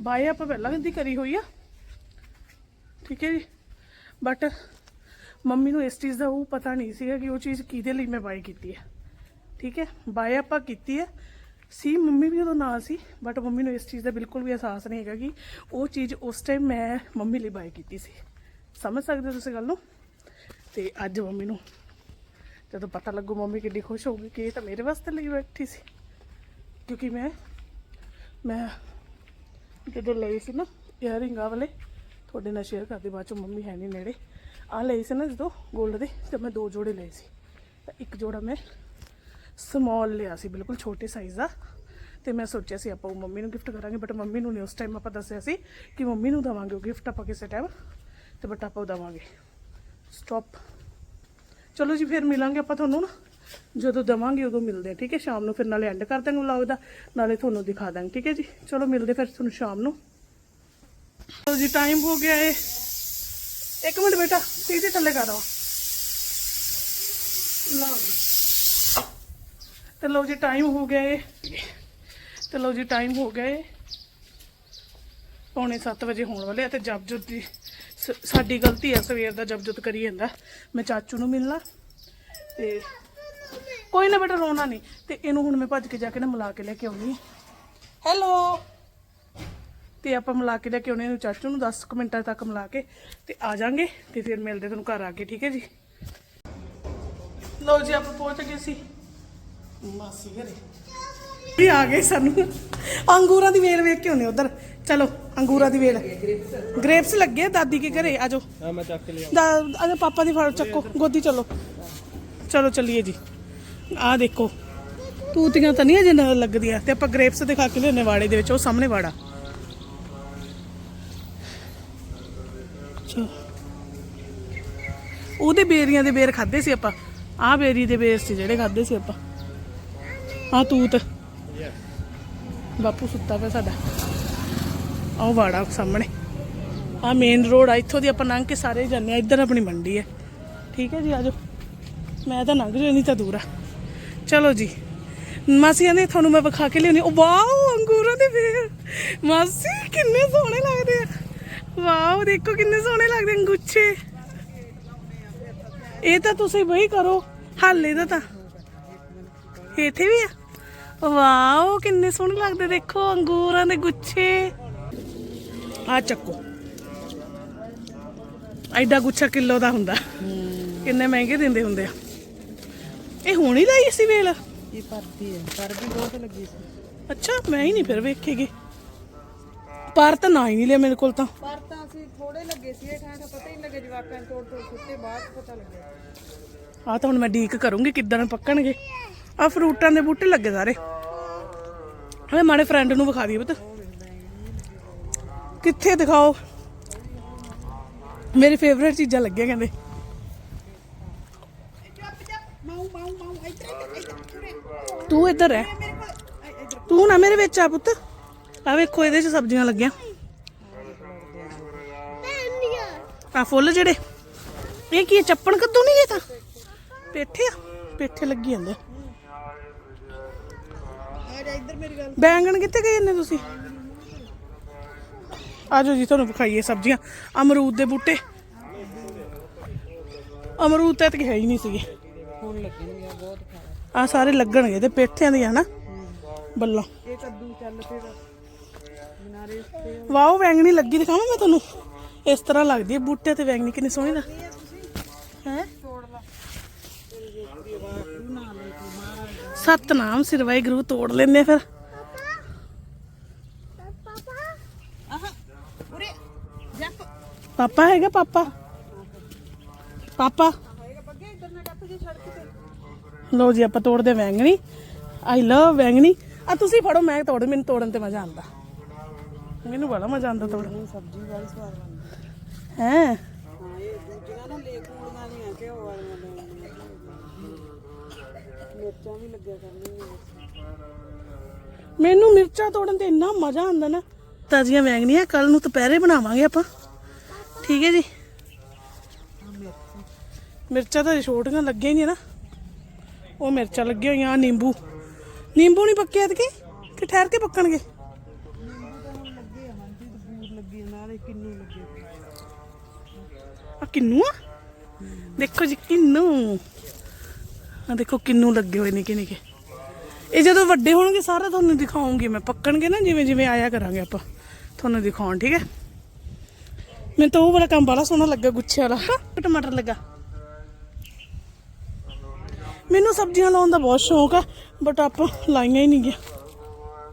ਬਾਏ ਆਪਾਂ ਪਹਿਲਾਂ ਦੀ ਕਰੀ ਹੋਈ ਆ। ਠੀਕ ਹੈ ਜੀ। ਬਟ ਮੰਮੀ ਨੂੰ ਇਸ ਚੀਜ਼ ਦਾ ਉਹ ਪਤਾ ਨਹੀਂ ਸੀਗਾ ਕਿ ਉਹ ਚੀਜ਼ ਕਿਹਦੇ ਲਈ ਮੈਂ ਬਾਏ ਕੀਤੀ ਹੈ। ਠੀਕ ਹੈ। ਬਾਏ ਆਪਾਂ ਕੀਤੀ ਹੈ। ਸੀ ਮੰਮੀ ਵੀ ਉਦੋਂ ਨਾਲ ਸੀ ਬਟ ਮੰਮੀ ਨੂੰ ਇਸ ਚੀਜ਼ ਦਾ ਬਿਲਕੁਲ ਵੀ ਅਹਿਸਾਸ ਨਹੀਂ ਹੈਗਾ ਕਿ ਉਹ ਚੀਜ਼ ਉਸ ਟਾਈਮ ਮੈਂ ਮੰਮੀ ਲਈ ਬਾਏ ਕੀਤੀ ਸੀ। ਸਮਝ ਸਕਦੇ ਹੋ ਤੁਸੀਂ ਗੱਲ ਨੂੰ? ਤੇ ਅੱਜ ਮੰਮੀ ਨੂੰ ਜਦੋਂ ਪਤਾ ਲੱਗੂ ਮੰਮੀ ਕਿੰਨੀ ਖੁਸ਼ ਹੋਊਗੀ ਕਿ ਇਹ ਤਾਂ ਮੇਰੇ ਵਾਸਤੇ ਲਈ ਬੈਠੀ ਸੀ। ਕਿਉਂਕਿ ਮੈਂ ਮੈਂ ਜਦੋਂ ਲਈ ਸੀ ਨਾ ਇਅਰਿੰਗ ਆ ਵਾਲੇ, ਤੁਹਾਡੇ ਨਾਲ ਸ਼ੇਅਰ ਕਰਦੀ, ਬਾਅਦ ਚੋਂ ਮੰਮੀ ਹੈ ਨਹੀਂ ਨੇੜੇ। ਆ ਲਈ ਸੀ ਨਾ ਜਦੋਂ 골ਡ ਦੇ, ਤੇ ਮੈਂ ਦੋ ਜੋੜੇ ਲਏ ਸੀ। ਤਾਂ ਇੱਕ ਜੋੜਾ ਮੈਂ ਸਮਾਲ ਲਿਆ ਸੀ, ਬਿਲਕੁਲ ਛੋਟੇ ਸਾਈਜ਼ ਦਾ। ਤੇ ਮੈਂ ਸੋਚਿਆ ਸੀ ਆਪਾਂ ਉਹ ਮੰਮੀ ਨੂੰ ਗਿਫਟ ਕਰਾਂਗੇ ਬਟ ਮੰਮੀ ਨੂੰ ਨਹੀਂ ਉਸ ਟਾਈਮ ਆਪਾਂ ਦੱਸਿਆ ਸੀ ਕਿ ਮੰਮੀ ਨੂੰ ਦਵਾਂਗੇ ਉਹ ਗਿਫਟ ਆਪਾਂ ਕਿਸੇ ਟਾਈਮ ਤੇ ਬਟ ਆਪਾਂ ਉਹ ਦਵਾਂਗੇ। ਸਟਾਪ ਚਲੋ ਜੀ, ਫਿਰ ਮਿਲਾਂਗੇ ਆਪਾਂ ਤੁਹਾਨੂੰ ਨਾ। ਜਦੋਂ ਦਵਾਂਗੇ ਉਦੋਂ ਮਿਲਦੇ ਆ, ਠੀਕ ਹੈ? ਸ਼ਾਮ ਨੂੰ ਫਿਰ ਨਾਲੇ ਐਂਡ ਕਰ ਦਾਂਗੇ ਵਲੌਗ ਦਾ, ਨਾਲੇ ਤੁਹਾਨੂੰ ਦਿਖਾ ਦਾਂਗੇ ਠੀਕ ਹੈ ਜੀ? ਚਲੋ ਮਿਲਦੇ ਫਿਰ ਤੁਹਾਨੂੰ ਸ਼ਾਮ ਨੂੰ। ਚਲੋ ਜੀ ਟਾਈਮ ਹੋ ਗਿਆ ਏ। ਇੱਕ ਮਿੰਟ ਬੇਟਾ ਸੀਧੇ ਥੱਲੇ ਕਰ ਆਓ। ਲਓ ਤੇ ਲਓ ਜੀ ਟਾਈਮ ਹੋ ਗਿਆ ਏ। ਤੇ ਲਓ ਜੀ ਟਾਈਮ ਹੋ ਗਿਆ ਏ। ਪੌਣੇ 7 ਵਜੇ ਹੋਣ ਵਾਲੇ ਆ ਤੇ ਜਪਜੁਤ ਦੀ ਸ- ਸਾਡੀ ਗਲਤੀ ਆ, ਸਵੇਰ ਦਾ ਜਪਜੁਤ ਕਰੀ ਜਾਂਦਾ। ਮੈਂ ਚਾਚੂ ਨੂੰ ਮਿਲਣਾ ਤੇ ਕੋਈ ਨਾ ਬੇਟਾ ਰੋਣਾ ਨਹੀਂ। ਤੇ ਇਹਨੂੰ ਹੁਣ ਮੈਂ ਭੱਜ ਕੇ ਜਾ ਕੇ ਨਾ ਮਿਲਾ ਕੇ ਲੈ ਕੇ ਆਉਣੀ ਹੈਲੋ ਤੇ ਆਪਾਂ ਮਿਲਾ ਕੇ ਲੈ ਕੇ ਆਉਣੇ ਇਹਨੂੰ ਚਾਚੂ ਨੂੰ 10 ਕੁ ਮਿੰਟਾਂ ਤੱਕ ਮਿਲਾ ਕੇ। ਤੇ ਆ ਜਾਾਂਗੇ ਤੇ ਫਿਰ ਮਿਲਦੇ ਤੁਹਾਨੂੰ ਘਰ ਆ ਕੇ ਠੀਕ ਹੈ ਜੀ? ਲਓ ਜੀ ਆਪਾਂ ਪਹੁੰਚ ਗਏ ਸੀ। ਮਾਸੀ ਘਰੇ। ਵੀ ਆ ਗਏ ਸਾਨੂੰ। ਅੰਗੂਰਾਂ ਦੀ ਵੇਲ ਵੇਖ ਕੇ ਆਉਣੇ ਉਧਰ। ਚਲੋ ਅੰਗੂਰਾਂ ਦੀ ਵੇਲ। ਗ੍ਰੇਪਸ ਲੱਗੇ ਆ ਦਾਦੀ ਕੇ ਘਰੇ ਆਜੋ ਆ ਮੈਂ ਚੱਕ ਲਿਆ ਪਾਪਾ ਦੀ ਫੜ ਚੱਕੋ ਗੋਦੀ ਚਲੋ। ਚਲੋ ਚੱਲੀਏ ਜੀ। ਆਹ ਦੇਖੋ। ਤੂਤੀਆਂ ਤਾਂ ਨਹੀਂ ਅਜੇ ਨ- ਲੱਗਦੀਆਂ ਤੇ ਆਪਾਂ ਗ੍ਰੇਪਸ ਦਿਖਾ ਕੇ ਲਿਆਨੇ ਵਾੜੇ ਦੇ ਵਿੱਚ, ਉਹ ਸਾਹਮਣੇ ਵਾੜਾ। ਚਲੋ। ਉਹਦੇ ਬੇਰੀਆਂ ਦੇ ਬੇਰ ਖਾਦੇ ਸੀ ਆਪਾਂ। ਆਹ ਬੇਰੀ ਦੇ ਬੇਰ ਸੀ ਜਿਹੜੇ ਖਾਦੇ ਸੀ ਆਪਾਂ। ਆਹ ਤੂਤ। ਬਾਪੂ ਸੁੱਤਾ ਪਿਆ ਸਾਡਾ। ਆਹ ਵਾੜਾ ਸਾਹਮਣੇ। ਆਹ ਮੇਨ ਰੋਡ ਆ, ਇੱਥੋਂ ਦੀ ਆਪਾਂ ਲੰਘ ਕੇ ਸਾਰੇ ਜਾਂਦੇ ਆ ਇੱਧਰ ਆਪਣੀ ਮੰਡੀ ਹੈ। ਠੀਕ ਹੈ ਜੀ ਆਜੋ ਮੈਂ ਤਾਂ ਲੰਘ ਜਾਣੀ ਤਾਂ ਦੂਰ ਆ। ਚਲੋ ਜੀ। ਮਾਸੀ ਕਹਿੰਦੇ ਤੁਹਾਨੂੰ ਮੈਂ ਵਿਖਾ ਕੇ ਲਿਆਉਣੀ ਉਹ ਵਾਓ ਅੰਗੂਰਾਂ ਦੇ ਵੇਰ ਮਾਸੀ ਕਿੰਨੇ ਸੋਹਣੇ ਲੱਗਦੇ ਆ। ਵਾਓ ਦੇਖੋ ਕਿੰਨੇ ਸੋਹਣੇ ਲੱਗਦੇ ਅੰਗੂਛੇ ਇਹ ਤਾਂ ਤੁਸੀਂ ਬਈ ਕਰੋ। ਹਾਲੇ ਦਾ ਤਾਂ। ਇੱਥੇ ਵੀ ਆ। ਵਾਓ ਕਿੰਨੇ ਸੋਹਣੇ ਲੱਗਦੇ ਦੇਖੋ ਅੰਗੂਰਾਂ ਦੇ ਗੁੱਛੇ। ਆ ਚੱਕੋ। ਐਡਾ ਗੁੱਛਾ ਕਿਲੋ ਦਾ ਹੁੰਦਾ। ਕਿੰਨੇ ਮਹਿੰਗੇ ਦਿੰਦੇ ਹੁੰਦੇ ਆ। ਇਹ ਹੁਣ ਹੀ ਲਈ ਸੀ ਵੇਲ? ਇਹ ਪਰਦੀ ਹੈ ਪਰ ਵੀ ਬਹੁਤ ਲੱਗੀ ਸੀ। ਅੱਛਾ ਮੈਂ ਹੀ ਨਹੀਂ ਫਿਰ ਵੇਖੇਗੀ। ਪਰ ਤਾਂ ਨਾ ਹੀ ਨਹੀਂ ਲਿਆ ਮੇਰੇ ਕੋਲ ਤਾਂ। ਪਰ ਤਾਂ ਅਸੀਂ ਥੋੜੇ ਲੱਗੇ ਸੀ ਇਹ ਖਾਣ ਦਾ ਪਤਾ ਹੀ ਨਹੀਂ ਲੱਗੇ ਜਵਾਕਾਂ ਨੂੰ ਤੋੜ ਤੋੜ ਸੁੱਤੇ ਬਾਅਦ 'ਚ ਪਤਾ ਲੱਗਿਆ। ਆ ਤਾਂ ਹੁਣ ਮੈਂ ਡੀਕ ਕਰੂੰਗੀ ਕਿੱਦਾਂ ਪੱਕਣਗੇ। ਆ ਫਰੂਟਾਂ ਦੇ ਬੂਟੇ ਲੱਗੇ ਸਾਰੇ। ਹਲੇ ਮਾੜੇ ਫਰੈਂਡ ਨੂੰ ਵਿਖਾ ਦਈਏ ਪੁੱਤ। ਕਿੱਥੇ ਦਿਖਾਓ। ਮੇਰੀ ਫੇਵਰੇਟ ਚੀਜ਼ਾਂ ਲੱਗੀਆਂ ਕਹਿੰਦੇ। ਤੂੰ ਇੱਧਰ ਹੈ ਤੂੰ ਨਾ ਮੇਰੇ ਵਿੱਚ ਆ ਪੁੱਤ। ਆ ਵੇਖੋ, ਇਹਦੇ ਚ ਸਬਜ਼ੀਆਂ ਲੱਗੀਆਂ। ਆ ਫੁੱਲ ਜਿਹੜੇ। ਇਹ ਕੀ ਚੱਪਣ ਕੱਦੂ ਨਹੀਂ ਇਹ ਤਾਂ? ਪੇਠੇ ਪੇਠੇ ਲੱਗੀ ਜਾਂਦੇ। ਬੈਂਗਣ ਕਿੱਥੇ ਗਏ ਨੇ ਤੁਸੀਂ? ਆਜੋ ਜੀ, ਤੁਹਾਨੂੰ ਵਿਖਾਈਏ ਸਬਜ਼ੀਆਂ। ਅਮਰੂਦ ਦੇ ਬੂਟੇ। ਅਮਰੂਦ ਤਾਂ ਇੱਥੇ ਹੈ ਹੀ ਨਹੀਂ ਸੀਗੇ। ਹੁਣ ਲੱਗਣਗੇ ਬਹੁਤ ਆ ਸਾਰੇ ਲੱਗਣਗੇ ਤੇ ਪੇਠਿਆਂ ਦੀਆਂ ਹਨਾ? ਬੱਲਾਂ। ਇਹ ਕੱਦੂ ਚੱਲ ਫਿਰ ਮਨਾਰੇ ਤੇ ਵਾਓ ਵੈਂਗਣੀ ਲੱਗੀ ਦਿਖਾਵਾਂ ਮੈਂ ਤੁਹਾਨੂੰ? ਇਸ ਤਰ੍ਹਾਂ ਲੱਗਦੀ ਹੈ ਬੂਟੇ ਤੇ ਵੈਂਗਣੀ ਕਿੰਨੀ ਸੋਹਣੀ ਲੱਗ ਹੈ? ਸਤਨਾਮ ਸਿਰ ਵਾਹਿਗੁਰੂ ਤੋੜ ਲੈਂਦੇ ਫਿਰ। ਪਾਪਾ ਹੈਗਾ ਪਾਪਾ? ਪਾਪਾ ਹੋਏਗਾ ਬੱਗੇ ਇੱਧਰ ਨਾ ਕੱਟ ਜੇ ਸੜਕ ਤੇ ਲਓ ਜੀ ਆਪਾਂ ਤੋੜਦੇ ਵੈਂਗਣੀ। ਆਈ ਲਵ ਵੈਂਗਣੀ। ਆ ਤੁਸੀਂ ਫੜੋ ਮੈਂ ਤੋੜ ਮੈਨੂੰ ਤੋੜਨ ਤੇ ਮਜ਼ਾ ਆਉਂਦਾ। ਮੈਨੂੰ ਬੜਾ ਮਜ਼ਾ ਆਉਂਦਾ ਤੋੜਨ। ਸਬਜ਼ੀ ਵਾਲੀ ਸਵਾਦ ਬਣਦੀ ਹੈ? ਮੈਨੂੰ ਮਿਰਚਾਂ ਤੋੜਨ ਤੇ ਇੰਨਾ ਮਜ਼ਾ ਆਉਂਦਾ ਨਾ। ਤਾਜ਼ੀਆਂ ਵੈਂਗਣੀਆਂ ਕੱਲ ਨੂੰ ਦੁਪਹਿਰੇ ਬਣਾਵਾਂਗੇ ਆਪਾਂ। ਠੀਕ ਹੈ ਜੀ। ਮਿਰਚਾਂ। ਤਾਂ ਛੋਟੀਆਂ ਲੱਗੀਆਂ ਨਹੀਂ ਨਾ। ਉਹ ਮਿਰਚਾਂ ਲੱਗੀਆਂ ਹੋਈਆਂ, ਆਹ ਨਿੰਬੂ। ਨਿੰਬੂ ਨਹੀਂ ਪੱਕੇ ਐਤਕੀ? ਕਿ ਠਹਿਰ ਕੇ ਪੱਕਣਗੇ? ਲੱਗੇ ਹਾਂਜੀ ਤੇ ਬੂਰ ਲੱਗੇ ਨਾਲੇ ਕਿੰਨੂ ਲੱਗੇ ਆ? ਕਿੰਨੂ ਆ ਦੇਖੋ ਜੀ, ਕਿੰਨੂ। ਆ ਦੇਖੋ, ਕਿੰਨੂ ਲੱਗੇ ਹੋਏ ਨਿੱਕੇ ਨਿੱਕੇ। ਇਹ ਜਦੋਂ ਵੱਡੇ ਹੋਣਗੇ, ਸਾਰਾ ਤੁਹਾਨੂੰ ਦਿਖਾਉਂਗੀ ਮੈਂ। ਪੱਕਣਗੇ ਨਾ, ਜਿਵੇਂ ਜਿਵੇਂ ਆਇਆ ਕਰਾਂਗੇ ਆਪਾਂ। ਤੁਹਾਨੂੰ ਦਿਖਾਉਣ, ਠੀਕ ਹੈ? ਮੈਨੂੰ ਤਾਂ ਉਹ ਵਾਲਾ ਕੰਮ ਬੜਾ ਸੋਹਣਾ ਲੱਗਾ, ਗੁੱਛੇ ਵਾਲਾ। ਟਮਾਟਰ ਲੱਗਾ। ਮੈਨੂੰ ਸਬਜ਼ੀਆਂ ਲਾਉਣ ਦਾ ਬਹੁਤ ਸ਼ੌਂਕ ਆ ਬਟ ਆਪਾਂ ਲਾਈਆਂ ਹੀ ਨਹੀਂ ਗਿਆ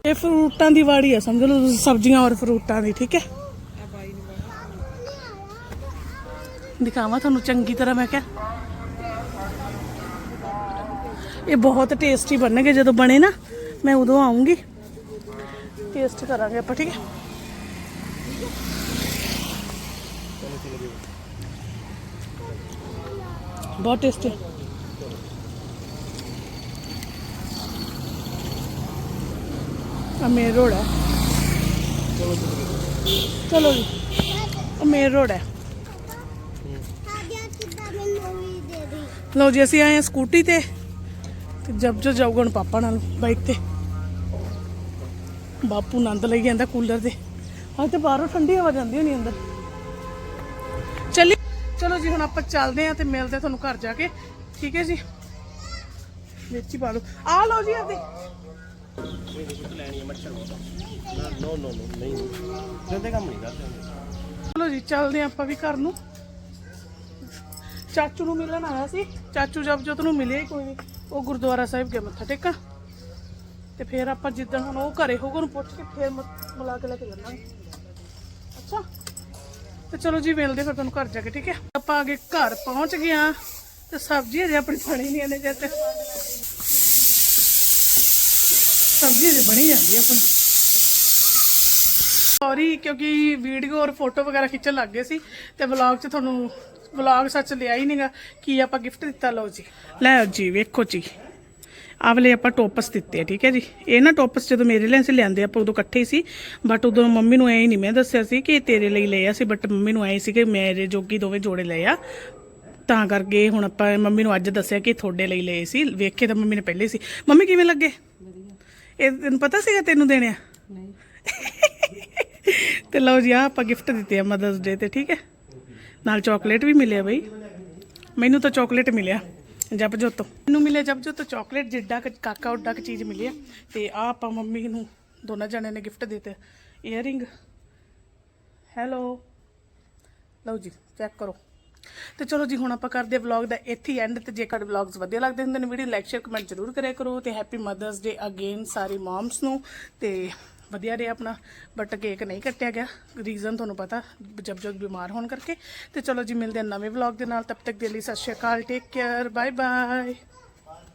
ਇਹ ਫਰੂਟਾਂ ਦੀ ਵਾੜੀ ਆ, ਸਮਝ ਲਓ ਤੁਸੀਂ, ਸਬਜ਼ੀਆਂ ਔਰ ਫਰੂਟਾਂ ਦੀ, ਠੀਕ ਹੈ? ਦਿਖਾਵਾਂ ਤੁਹਾਨੂੰ ਚੰਗੀ ਤਰ੍ਹਾਂ ਮੈਂ ਕਿਹਾ। ਇਹ ਬਹੁਤ ਟੇਸਟੀ ਬਣਨਗੇ, ਜਦੋਂ ਬਣੇ ਨਾ, ਮੈਂ ਉਦੋਂ ਆਉਂਗੀ। ਟੇਸਟ ਕਰਾਂਗੇ ਆਪਾਂ, ਠੀਕ ਹੈ? ਬਹੁਤ ਟੇਸਟੀ ਆ ਮੇਨ ਰੋਡ ਹੈ। ਚਲੋ ਜੀ ਆ ਮੇਨ ਰੋਡ ਹੈ। ਲਓ ਜੀ, ਅਸੀਂ ਆਏ ਹਾਂ ਸਕੂਟੀ ਤੇ ਤੇ ਜਬ ਜੋ ਜਾਊਗਾ ਹੁਣ ਪਾਪਾ ਨਾਲ ਬਾਈਕ ਤੇ। ਬਾਪੂ ਆਨੰਦ ਲਈ ਜਾਂਦਾ ਕੂਲਰ ਦੇ ਹਾਂ ਤੇ ਬਾਹਰੋਂ ਠੰਡੀ ਹਵਾ ਜਾਂਦੀ ਹੋਣੀ ਅੰਦਰ। ਚੱਲੀ, ਚਲੋ ਜੀ, ਹੁਣ ਆਪਾਂ ਚੱਲਦੇ ਆਂ ਤੇ ਮਿਲਦੇ ਤੁਹਾਨੂੰ ਘਰ ਜਾ ਕੇ। ਠੀਕ ਹੈ ਜੀ? ਵਿੱਚ ਹੀ ਪਾ ਲਓ ਆ ਲਓ ਜੀ ਆਦੀ ਲੈਣੀ ਹੈ ਮੱਛਰ ਬਹੁਤ ਨੋ ਨੋ ਨੋ ਨਹੀਂ ਜਲਦੀ ਕੰਮ ਨਹੀਂ ਕਰਦੇ ਚਲੋ ਜੀ, ਚੱਲਦੇ ਆਂ ਆਪਾਂ ਵੀ ਘਰ ਨੂੰ। ਚਾਚੂ ਨੂੰ ਮਿਲਣ ਆਇਆ ਸੀ। ਚਾਚੂ ਜਬ ਜੋਤ ਨੂੰ ਮਿਲਿਆ ਹੀ ਕੋਈ ਨਹੀਂ ਉਹ ਗੁਰਦੁਆਰਾ ਸਾਹਿਬ ਗਿਆ ਮੱਥਾ ਟੇਕਣ। ਤੇ ਫਿਰ ਆਪਾਂ ਜਿੱਦਣ ਹੁਣ ਉਹ ਘਰੇ ਹੋਊਗਾ, ਉਹਨੂੰ ਪੁੱਛ ਕੇ ਫਿਰ ਮ- ਮਿਲਾ ਕੇ ਲੈ ਕੇ ਜਾਵਾਂਗੇ। ਅੱਛਾ? ਤੇ ਚਲੋ ਜੀ, ਮਿਲਦੇ ਫਿਰ ਤੁਹਾਨੂੰ ਘਰ ਜਾ ਕੇ, ਠੀਕ ਹੈ? ਆਪਾਂ ਅੱਗੇ ਘਰ ਪਹੁੰਚ ਗਏ ਆ ਤੇ ਸਬਜ਼ੀ ਅਜੇ ਆਪਣੀ ਬਣੀ ਨਹੀਂ ਇਹਨੇ ਜਦ ਸਬਜ਼ੀ ਅਜੇ ਬਣੀ ਜਾਂਦੀ ਹੈ ਆਪਣੀ ਸੌਰੀ ਕਿਉਂਕਿ ਵੀਡੀਓ ਔਰ ਫੋਟੋ ਵਗੈਰਾ ਖਿੱਚਣ ਲੱਗ ਗਏ ਸੀ ਤੇ ਵਲੌਗ 'ਚ ਤੁਹਾਨੂੰ ਵਲੌਗ ਸੱਚ ਲਿਆ ਹੀ ਨਹੀਂਗਾ ਕੀ ਆਪਾਂ ਗਿਫਟ ਦਿੱਤਾ। ਲਓ ਜੀ। ਲੈ ਜੀ, ਵੇਖੋ ਜੀ। ਆਹ ਆਪਾਂ ਟੋਪਸ ਦਿੱਤੇ ਆ, ਠੀਕ ਹੈ ਜੀ। ਇਹ ਨਾ ਟੋਪਸ ਜਦੋਂ ਮੇਰੇ ਲਈ ਅਸੀਂ ਲਿਆਂਦੇ ਆਪਾਂ ਉਦੋਂ ਇਕੱਠੇ ਹੀ ਸੀ। ਬਟ ਉਦੋਂ ਮੰਮੀ ਨੂੰ ਐ ਹੀ ਨਹੀਂ ਮੈਂ ਦੱਸਿਆ ਸੀ ਕਿ ਤੇਰੇ ਲਈ ਲਏ ਆ ਸੀ ਬਟ ਮੰਮੀ ਨੂੰ ਐ ਸੀ ਕਿ ਮੇਰੇ ਜੋਗੀ ਦੋਵੇਂ ਜੋੜੇ ਲਏ ਆ। ਤਾਂ ਕਰਕੇ ਹੁਣ ਆਪਾਂ ਮੰਮੀ ਨੂੰ ਅੱਜ ਦੱਸਿਆ ਕਿ ਤੁਹਾਡੇ ਲਈ ਲਏ ਸੀ। ਵੇਖੇ ਤਾਂ ਮੰਮੀ ਨੇ ਪਹਿਲੇ ਸੀ। ਮੰਮੀ ਕਿਵੇਂ ਲੱਗੇ? ਇਹ ਤੈਨੂੰ ਪਤਾ ਸੀਗਾ ਤੈਨੂੰ ਦੇਣੇ ਆ? ਤੇ ਲਓ ਜੀ ਆਹ ਆਪਾਂ ਗਿਫਟ ਦਿੱਤੇ ਆ ਮਦਰਸ ਡੇ ਤੇ ਠੀਕ ਹੈ? ਨਾਲ ਚਾਕਲੇਟ ਵੀ ਮਿਲਿਆ ਬਈ। ਮੈਨੂੰ ਤਾਂ ਚਾਕਲੇਟ ਮਿਲਿਆ ਜਪਜੋਤ ਤੋਂ। ਮੈਨੂੰ ਮਿਲਿਆ ਜਪਜੋਤ ਤੋਂ ਚਾਕਲੇਟ ਜਿੱਡਾ ਕੁ ਕਾਕਾ ਉੱਡਾ ਕੁ ਚੀਜ਼ ਮਿਲੀ ਆ। ਤੇ ਆ ਆਪਾਂ ਮੰਮੀ ਨੂੰ ਦੋਨਾਂ ਜਣਿਆਂ ਨੇ ਗਿਫਟ ਦਿੱਤੇ। ਇਅਰਿੰਗ ਹੈਲੋ ਲਓ ਜੀ ਚੈੱਕ ਕਰੋ। ਤੇ ਚਲੋ ਜੀ, ਹੁਣ ਆਪਾਂ ਕਰਦੇ ਵਲੌਗ ਦਾ ਇੱਥੇ ਹੀ ਐਂਡ ਤੇ ਜੇਕਰ ਵਲੌਗਸ ਵਧੀਆ ਲੱਗਦੇ ਹੁੰਦੇ ਨੇ, ਵੀਡੀਓ ਲਾਈਕ ਸ਼ੇਅਰ ਕਮੈਂਟ ਜ਼ਰੂਰ ਕਰਿਆ ਕਰੋ ਤੇ ਹੈਪੀ ਮਦਰਸ ਡੇ ਅਗੇਨ ਸਾਰੀ ਮॉम्स ਨੂੰ ਤੇ ਵਧੀਆ ਰਿਹਾ ਆਪਣਾ ਬਟ ਕੇਕ ਨਹੀਂ ਕੱਟਿਆ ਗਿਆ ਰੀਜ਼ਨ ਤੁਹਾਨੂੰ ਪਤਾ, ਜਬ ਜਬ ਬਿਮਾਰ ਹੋਣ ਕਰਕੇ ਤੇ ਚਲੋ ਜੀ, ਮਿਲਦੇ ਹਾਂ ਨਵੇਂ ਵਲੌਗ ਦੇ ਨਾਲ, ਤਬ ਤੱਕ ਦੇ ਲਈ ਸਤਿ ਸ਼੍ਰੀ ਅਕਾਲ ਟੇਕ ਕੇਅਰ ਬਾਏ ਬਾਏ